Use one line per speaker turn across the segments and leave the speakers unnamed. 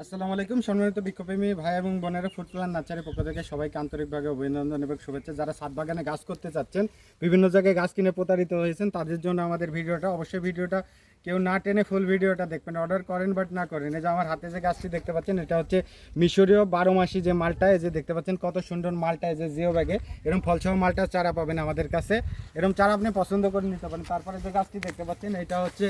আসসালামু আলাইকুম, সম্মানিত বিক্ষোভপ্রেমী ভাই এবং বোনেরা ফুড প্ল্যান নার্সারির পক্ষ থেকে সবাইকে আন্তরিকভাবে অভিনন্দন এবং শুভেচ্ছা। যারা সাত বাগানে গাছ করতে চাচ্ছেন, বিভিন্ন জায়গায় গাছ কিনে প্রতারিত হয়েছেন, তাদের জন্য আমাদের ভিডিওটা, অবশ্যই ভিডিওটা কেউ না টেনে ফুল ভিডিওটা দেখবেন। অর্ডার করেন বাট না করেন। এই যে আমার হাতে যে গাছটি দেখতে পাচ্ছেন, এটা হচ্ছে মিশরীয় বারো মাসি যে মালটা, এই যে দেখতে পাচ্ছেন কত সুন্দর মালটা, এই যে জিও ব্যাগে। এরকম ফলসহ মালটা চারা পাবেন আমাদের কাছে। এরকম চারা আপনি পছন্দ করে নিতে পারেন। তারপরে যে গাছটি দেখতে পাচ্ছেন, এটা হচ্ছে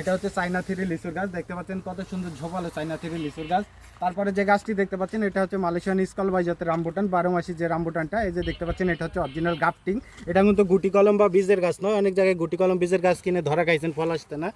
এটা হচ্ছে চাইনা থ্রি লিচুর গাছ। দেখতে পাচ্ছেন কত সুন্দর ঝোপালো চাইনা থ্রি লিচুর গাছ। তারপরে যে গাছটি দেখতে পাচ্ছেন, এটা হচ্ছে মালয়েশিয়ান স্কল বাই জাতের রামবুটান বারো মাসি যে রামবুটানটা এই যে দেখতে পাচ্ছেন, এটা হচ্ছে অরিজিনাল গাফটিং এটা কিন্তু গুটি কলম বা বীজের গাছ নয়। অনেক জায়গায় গুটি কলম বীজের গাছ কিনে ধরা খাইছেন, ফল আসতে না।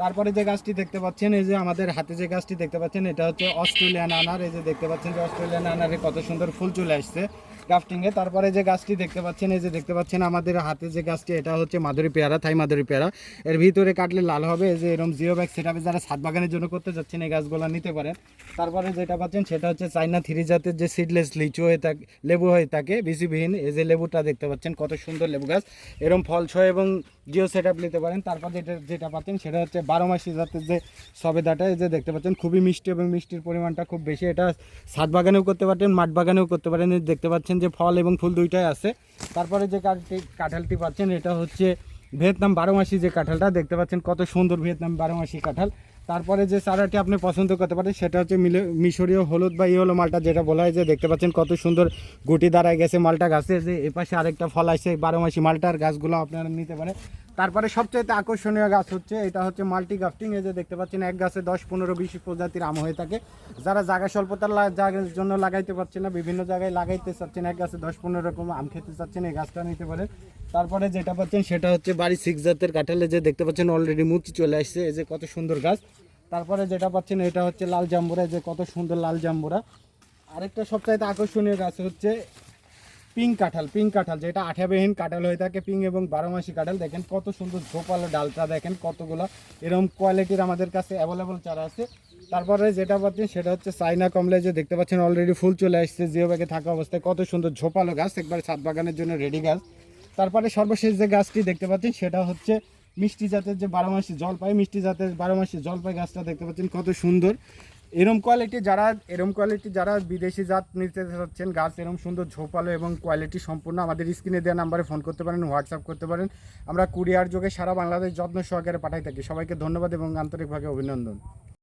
তারপরে যে গাছটি দেখতে পাচ্ছেন, এই যে আমাদের হাতে যে গাছটি দেখতে পাচ্ছেন, এটা হচ্ছে অস্ট্রেলিয়ান আনার। এই যে দেখতে পাচ্ছেন যে অস্ট্রেলিয়ান আনারে কত সুন্দর ফুল চলে আসছে। গ্রাফটিংয়ে তারপরে যে গাছটি দেখতে পাচ্ছেন, এই যে দেখতে পাচ্ছেন আমাদের হাতে যে গাছটি, এটা হচ্ছে মাধুরী পেয়ারা, থাই মাধুরী পেয়ারা। এর ভিতরে কাটলে লাল হবে, এই যে এরকম জিও ব্যাগ সেটা যারা ছাদ বাগানের জন্য করতে যাচ্ছেন, এই গাছগুলো নিতে পারেন। তারপরে যেটা পাচ্ছেন, সেটা হচ্ছে চাইনা থ্রি জাতের যে সিডলেস লিচু হয়ে থাকে, লেবু হয়ে থাকে, বিসিবিহীন, এই যে লেবুটা দেখতে পাচ্ছেন, কত সুন্দর লেবু গাছ। এরকম ফল ছয় এবং জিও সেট নিতে পারেন। তারপর যেটা যেটা পাচ্ছেন, সেটা হচ্ছে বারো মাসি জাতের যে সবেদাটা, এই যে দেখতে পাচ্ছেন, খুবই মিষ্টি এবং মিষ্টির পরিমাণটা খুব বেশি। এটা ছাদ বাগানেও করতে পারেন মাঠ বাগানেও করতে পারেন দেখতে পাচ্ছেন যে ফল এবং ফুল দুইটাই আছে। তারপরে যে কাঠটি, কাঁঠালটি পাচ্ছেন, এটা হচ্ছে ভিয়েতনাম বারো মাসি যে কাঁঠালটা, দেখতে পাচ্ছেন কত সুন্দর ভিয়েতনাম বারো মাসি কাঁঠাল। তারপরে যে চারাটি আপনি পছন্দ করতে পারেন, সেটা হচ্ছে মিলে মিশরীয় হলুদ বা ইয়েলো মালটা যেটা বলা হয় যে দেখতে পাচ্ছেন কত সুন্দর গুটি দাঁড়ায় গেছে মালটা গাছে, যে এপাশে আরেকটা ফল আসছে বারো মাসি মালটার গাছগুলো আপনারা নিতে পারেন। তারপরে সবচেয়ে আকর্ষণীয় গাছ হচ্ছে, এটা হচ্ছে মাল্টি গাফটিং এই যে দেখতে পাচ্ছেন এক গাছে দশ, পনেরো, বিশ প্রজাতির আম হয়ে থাকে। যারা জায়গা স্বল্পতার জায়গার জন্য লাগাইতে পারছে না, বিভিন্ন জায়গায় লাগাইতে চাচ্ছেন, এক গাছে দশ, পনেরো রকম আম খেতে চাচ্ছেন, এই গাছটা নিতে পারেন। তারপরে যেটা পাচ্ছেন, সেটা হচ্ছে বাড়ি সিক্স জাতের কাঁঠালে, যে দেখতে পাচ্ছেন অলরেডি মুচি চলে আসছে, এই যে কত সুন্দর গাছ। তারপরে যেটা পাচ্ছেন এটা হচ্ছে লাল জাম্বুরা যে কত সুন্দর লাল জাম্বুরা। আরেকটা সবচাইতে আকর্ষণীয় গাছ হচ্ছে পিঙ্ক কাঁঠাল পিঙ্ক কাঁঠাল, যেটা আঠাবিহীন কাঁঠাল হয়ে থাকে, পিঙ্ক এবং বারো মাসি কাঁঠাল। দেখেন কত সুন্দর ঝোপালো ডালটা, দেখেন কতগুলো এরকম কোয়ালিটির আমাদের কাছে অ্যাভেলেবল চারা আছে। তারপরে যেটা পাচ্ছেন সেটা হচ্ছে চাইনা কমলে যে দেখতে পাচ্ছেন অলরেডি ফুল চলে আসছে জিও ব্যাগে থাকা অবস্থায়। কত সুন্দর ঝোপালো গাছ, একবার ছাদ বাগানের জন্য রেডি গাছ। তারপরে সর্বশেষ যে গাছটি দেখতে পাচ্ছেন সেটা হচ্ছে মিষ্টি জাতের যে বারো মাসি জলপাই মিষ্টি জাতের বারো মাসি জলপাই গাছটা দেখতে পাচ্ছেন কত সুন্দর। এরম কোয়ালিটি যারা, এরম কোয়ালিটি যারা বিদেশি জাত নিতে চাচ্ছেন, গাছ এরম সুন্দর, ঝোপালো এবং কোয়ালিটি সম্পূর্ণ আমাদের স্ক্রিনে দেওয়া নাম্বারে ফোন করতে পারেন হোয়াটসঅ্যাপ করতে পারেন। আমরা কুরিয়ার যোগে সারা বাংলাদেশ যত্ন সহকারে পাঠাই থাকি। সবাইকে ধন্যবাদ এবং আন্তরিকভাবে অভিনন্দন।